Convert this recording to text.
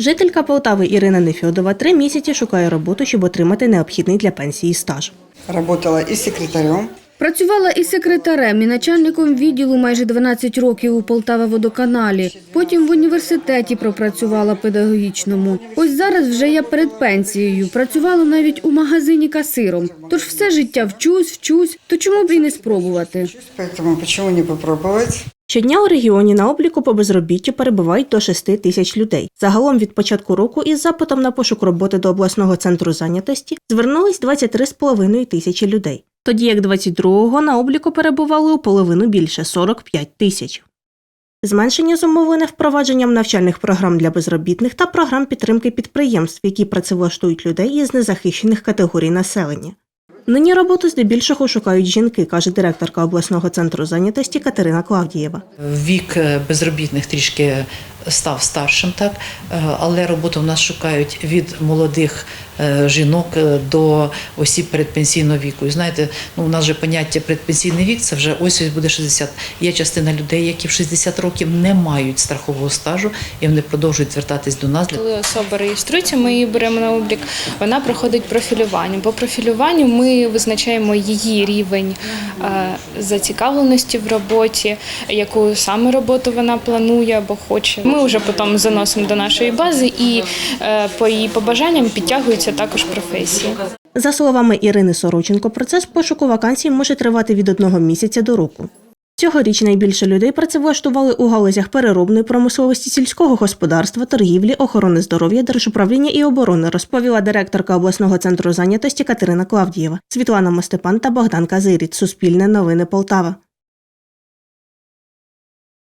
Жителька Полтави Ірина Нефьодова три місяці шукає роботу, щоб отримати необхідний для пенсії стаж. Работала і секретарем. Працювала і секретарем, і начальником відділу майже 12 років у Полтава водоканалі. Потім в університеті пропрацювала педагогічному. Ось зараз вже я перед пенсією. Працювала навіть у магазині касиром. Тож все життя вчусь, вчусь. То чому б і не спробувати? Поэтому почему не попробовать? Щодня у регіоні на обліку по безробіттю перебувають до 6 тисяч людей. Загалом від початку року із запитом на пошук роботи до обласного центру зайнятості звернулись 23,5 тисячі людей. Тоді як 22-го на обліку перебували у половину більше 45 тисяч. Зменшення зумовлене впровадженням навчальних програм для безробітних та програм підтримки підприємств, які працевлаштують людей із незахищених категорій населення. Нині роботу здебільшого шукають жінки, каже директорка обласного центру зайнятості Катерина Клавдієва. Вік е, безробітних трішки став старшим, так е, але роботу в нас шукають від молодих е, жінок е, до осіб передпенсійного віку. І знаєте, ну у нас же поняття предпенсійний вік це вже ось ось буде 60. Є частина людей, які в 60 років не мають страхового стажу, і вони продовжують звертатись до нас Коли особа реєструється, ми її беремо на облік. Вона проходить профілювання. По профілюванню ми визначаємо її рівень зацікавленості в роботі, яку саме роботу вона планує або хоче. Ми вже потім заносимо до нашої бази, і е, по її побажанням підтягуються також професії. За словами Ірини Сороченко, процес пошуку вакансій може тривати від одного місяця до року. Цьогоріч найбільше людей працевлаштували у галузях переробної промисловості сільського господарства, торгівлі, охорони здоров'я, держуправління і оборони, розповіла директорка обласного центру зайнятості Катерина Клавдієва, Світлана Мостепан та Богдан Казиріць. Суспільне новини Полтава.